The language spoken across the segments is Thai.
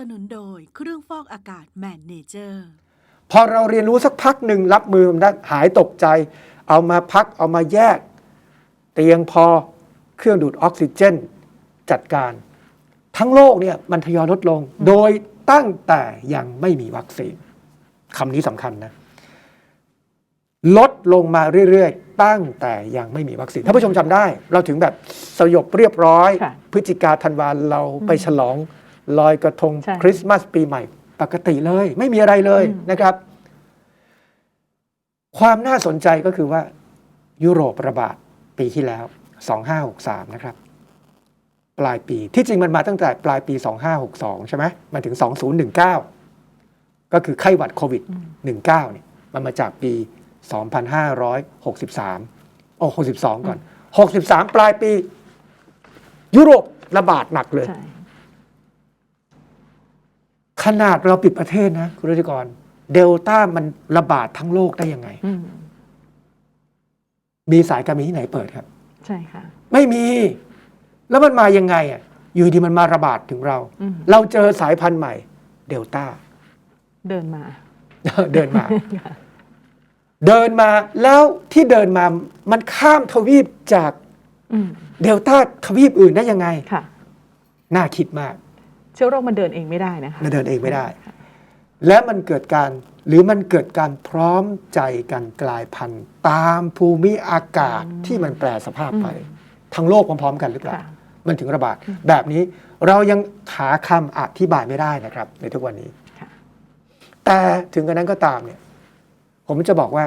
สนุนโดยเครื่องฟอกอากาศแมนเนเจอร์ พอเราเรียนรู้สักพักหนึ่งรับมือมันได้หายตกใจ เอามาพักเอามาแยก เตียงพอเครื่องดูดออกซิเจน จัดการ ทั้งโลกเนี่ยมันทยอยลดลง โดยตั้งแต่ยังไม่มีวัคซีนคำนี้สำคัญนะ ลดลงมาเรื่อยๆ ตั้งแต่ยังไม่มีวัคซีนถ้าผู้ชมจำได้ เราถึงแบบสยบเรียบร้อยค่ะพฤศจิกาธันวาเราไปฉลอง ลอยกระทงใช่ คริสต์มาสปีใหม่ ปกติเลย ไม่มีอะไรเลยอืมนะครับ ความน่าสนใจก็คือว่ายุโรประบาดปีที่แล้ว 2563 นะครับ ปลายปีที่จริงมันมาตั้งแต่ปลายปี 2562 ใช่ไหมมันถึง 2019 ก็คือไข้หวัดโควิด 19เนี่ยมันมาจากปี 2563 โอ้ 62 ก่อน 63 ปลายปี ยุโรประบาดหนักเลย ใช่ ขนาดเราปิดประเทศนะ คุณรัชกร เดลต้ามันระบาดทั้งโลกได้ยังไง อืมมีสายการบินที่ไหนเปิดครับ ใช่ค่ะ ไม่มี แล้วมันมายังไงอะ อยู่ดีมันมาระบาดถึงเรา อืม เราเจอสายพันธุ์ใหม่ เดลต้า เดินมา เดินมาเดินมาแล้วที่เดินมามันข้ามทวีปจากอืมเดลต้าทวีปอื่นได้ยังไง ค่ะ น่าคิดมาก เชื้อโรคมันเดินเองไม่ได้นะคะมันเดินเองไม่ได้ และมันเกิดการหรือมันเกิดการพร้อมใจกันกลายพันธุ์ ตามภูมิอากาศที่มันแปรสภาพไป ทั้งโลกพร้อมๆกันหรือเปล่าค่ะมันถึงระบาด แบบนี้เรายังหาคำอธิบายไม่ได้นะครับ ในทุกวันนี้ค่ะแต่ถึงกระนั้นก็ตามเนี่ย ผมจะบอกว่า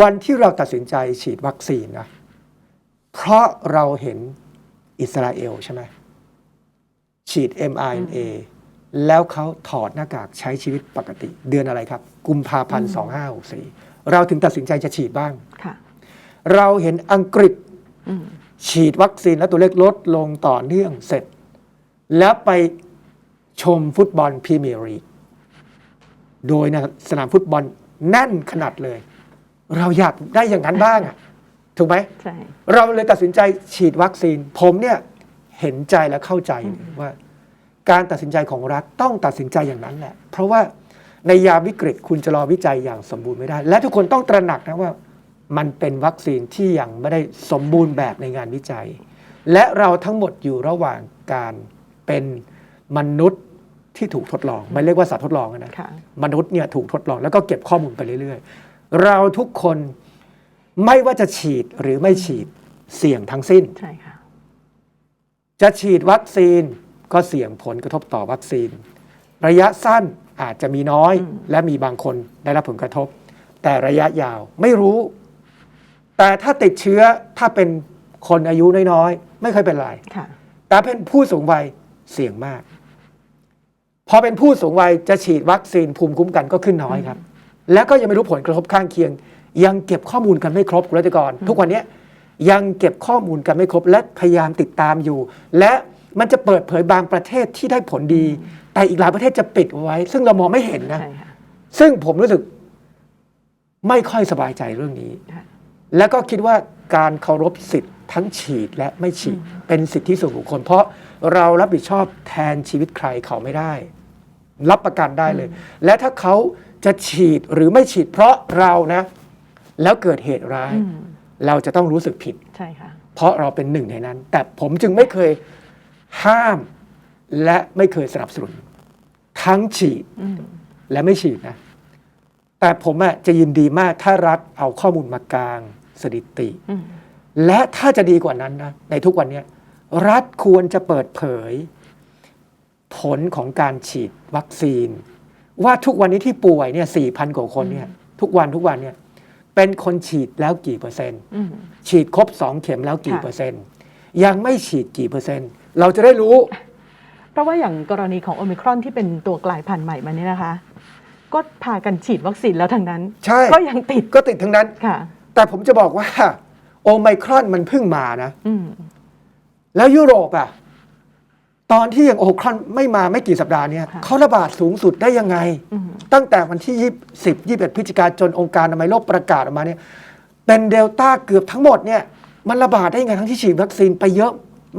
วันที่เราตัดสินใจฉีดวัคซีนนะเพราะเราเห็นอิสราเอลใช่ไหม ฉีด mRNA แล้วเขาถอดหน้ากากใช้ชีวิตปกติ เดือนอะไรครับ กุมภาพันธ์2564 เราถึงตัดสินใจจะฉีดบ้างค่ะเราเห็นอังกฤษอืมฉีดวัคซีนแล้วตัวเลขลดลงต่อเนื่องเสร็จ แล้วไปชมฟุตบอลพรีเมียร์ลีกโดยนะสนามฟุตบอลแน่นขนาดเลย เราอยากได้อย่างนั้นบ้างอะถูกไหมใช่เราเลยตัดสินใจฉีดวัคซีน ผมเนี่ย เห็นใจและเข้าใจว่า การตัดสินใจของรัฐต้องตัดสินใจอย่างนั้นแหละ เพราะว่าในยามวิกฤตคุณจะรอวิจัยอย่างสมบูรณ์ไม่ได้ และทุกคนต้องตระหนักนะว่า มันเป็นวัคซีนที่ยังไม่ได้สมบูรณ์แบบในงานวิจัย และเราทั้งหมดอยู่ระหว่างการเป็นมนุษย์ที่ถูกทดลองไม่เรียกว่าสัตว์ทดลองนะค่ะมนุษย์เนี่ยถูกทดลองแล้วก็เก็บข้อมูลไปเรื่อย ๆ เราทุกคนไม่ว่าจะฉีดหรือไม่ฉีดเสี่ยงทั้งสิ้นใช่ค่ะ จะฉีดวัคซีนก็เสี่ยงผลกระทบต่อวัคซีน ระยะสั้นอาจจะมีน้อยอืมและมีบางคนได้รับผลกระทบ แต่ระยะยาวไม่รู้ แต่ถ้าติดเชื้อถ้าเป็นคนอายุน้อยๆ ไม่เคยเป็นไรค่ะแต่เป็นผู้สูงวัยเสี่ยงมาก พอเป็นผู้สูงวัยจะฉีดวัคซีนภูมิคุ้มกันก็ขึ้นน้อยครับ แล้วก็ยังไม่รู้ผลกระทบข้างเคียง ยังเก็บข้อมูลกันไม่ครบคุณรัชกร ทุกวันเนี้ย ยังเก็บข้อมูลกันไม่ครบ และพยายามติดตามอยู่ และมันจะเปิดเผยบางประเทศที่ได้ผลดี แต่อีกหลายประเทศจะปิดเอาไว้ ซึ่งเรามองไม่เห็นนะ ใช่ค่ะซึ่งผมรู้สึกไม่ค่อยสบายใจเรื่องนี้ ค่ะ แล้วก็คิดว่าการเคารพสิทธิ์ทั้งฉีดและไม่ฉีดเป็นสิทธิส่วนบุคคล เพราะเรารับผิดชอบแทนชีวิตใครเขาไม่ได้ รับประกันได้เลย และถ้าเขาจะฉีดหรือไม่ฉีดเพราะเรานะ แล้วเกิดเหตุร้าย อืม เราจะต้องรู้สึกผิด ใช่ค่ะ เพราะเราเป็นหนึ่งในนั้น แต่ผมจึงไม่เคยห้ามและไม่เคยสนับสนุน ทั้งฉีดอืมและไม่ฉีดนะ แต่ผมอะจะยินดีมากถ้ารัฐเอาข้อมูลมากลางสถิติ อืมและถ้าจะดีกว่านั้นนะในทุกวันเนี้ยรัฐควรจะเปิดเผย ผลของการฉีดวัคซีน ว่าทุกวันนี้ที่ป่วยเนี่ยสี่พันกว่าคนเนี่ยทุกวันทุกวันเนี่ย เป็นคนฉีดแล้วกี่เปอร์เซ็นต์อืมฉีดครบสองเข็มแล้วกี่ค่ะเปอร์เซ็นต์ ยังไม่ฉีดกี่เปอร์เซ็นต์ เราจะได้รู้ เพราะว่าอย่างกรณีของโอมิครอนที่เป็นตัวกลายพันธุ์ใหม่มาเนี่ยนะคะ ก็พากันฉีดวัคซีนแล้วทางนั้น ใช่ ก็ยังติด ก็ติดทั้งนั้น ค่ะ แต่ผมจะบอกว่า โอไมครอนมันเพิ่งมานะอืมแล้วยุโรปอะ ตอนที่ยังโอไมครอนไม่มาไม่กี่สัปดาห์เนี่ยค่ะ เขาระบาดสูงสุดได้ยังไง อืมตั้งแต่วันที่ยี่สิบยี่สิบพฤศจิกายนจนองค์การอนามัยโลกประกาศออกมาเนี่ยเป็นเดลต้าเกือบทั้งหมดเนี่ยมันระบาดได้ยังไงทั้งที่ฉีดวัคซีนไปเยอะ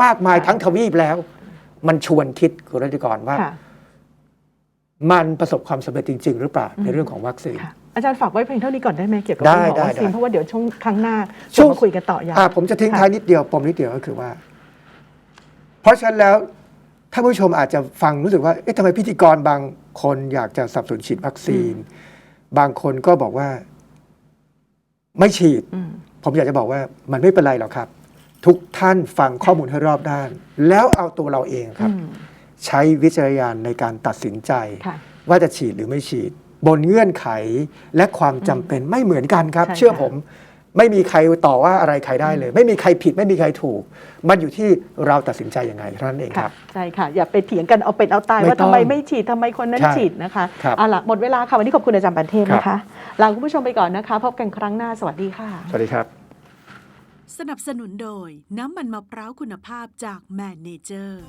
มากมายทั้งทวีปแล้ว มันชวนคิดคุณรัติกรว่า ค่ะ มันประสบความสำเร็จจริง ๆ หรือเปล่าอืมในเรื่องของวัคซีน ค่ะ อาจารย์ฝากไว้เพียงเท่านี้ก่อนได้ไหมเกี่ยวกับได้เรื่องของได้วัคซีนได้เพราะว่าเดี๋ยวช่วงครั้งหน้าช่วง จะมาคุยกันต่อยาว อ่าผมจะทิ้งค่ะ ท้ายนิดเดียวปมนิดเดียวก็คือว่า เพราะฉะนั้นแล้ว ท่านผู้ชมอาจจะฟังรู้สึกว่า เอ๊ะทำไมพิธีกรบางคนอยากจะสนับสนุนฉีดวัคซีน บางคนก็บอกว่า ไม่ฉีดอืมผมอยากจะบอกว่ามันไม่เป็นไรหรอกครับ ทุกท่านฟังข้อมูลให้รอบด้าน แล้วเอาตัวเราเองครับอืมใช้วิจารณญาณในการตัดสินใจค่ะว่าจะฉีดหรือไม่ฉีด บนเงื่อนไขและความจำเป็นไม่เหมือนกันครับใช่เชื่อค่ะผม ไม่มีใครต่อว่าอะไรใครได้เลย ไม่มีใครผิดไม่มีใครถูก มันอยู่ที่เราตัดสินใจยังไงเท่านั้นเองคค่ะรับใช่ค่ะ อย่าไปเถียงกันเอาเป็นเอาตายไม่ว่าต้ทำองไมไม่ฉีดทำไมคนนั้นใช่ฉีดนะคะครับเอาล่ะหมดเวลาค่ะวันนี้ขอบคุณอาจารย์ปันเทพครับนะคะลาคุณผู้ชมไปก่อนนะคะ พบกันครั้งหน้าสวัสดีค่ะ สวัสดีครับ สนับสนุนโดยน้ำมันมะพร้าวคุณภาพจากแมนเนเจอร์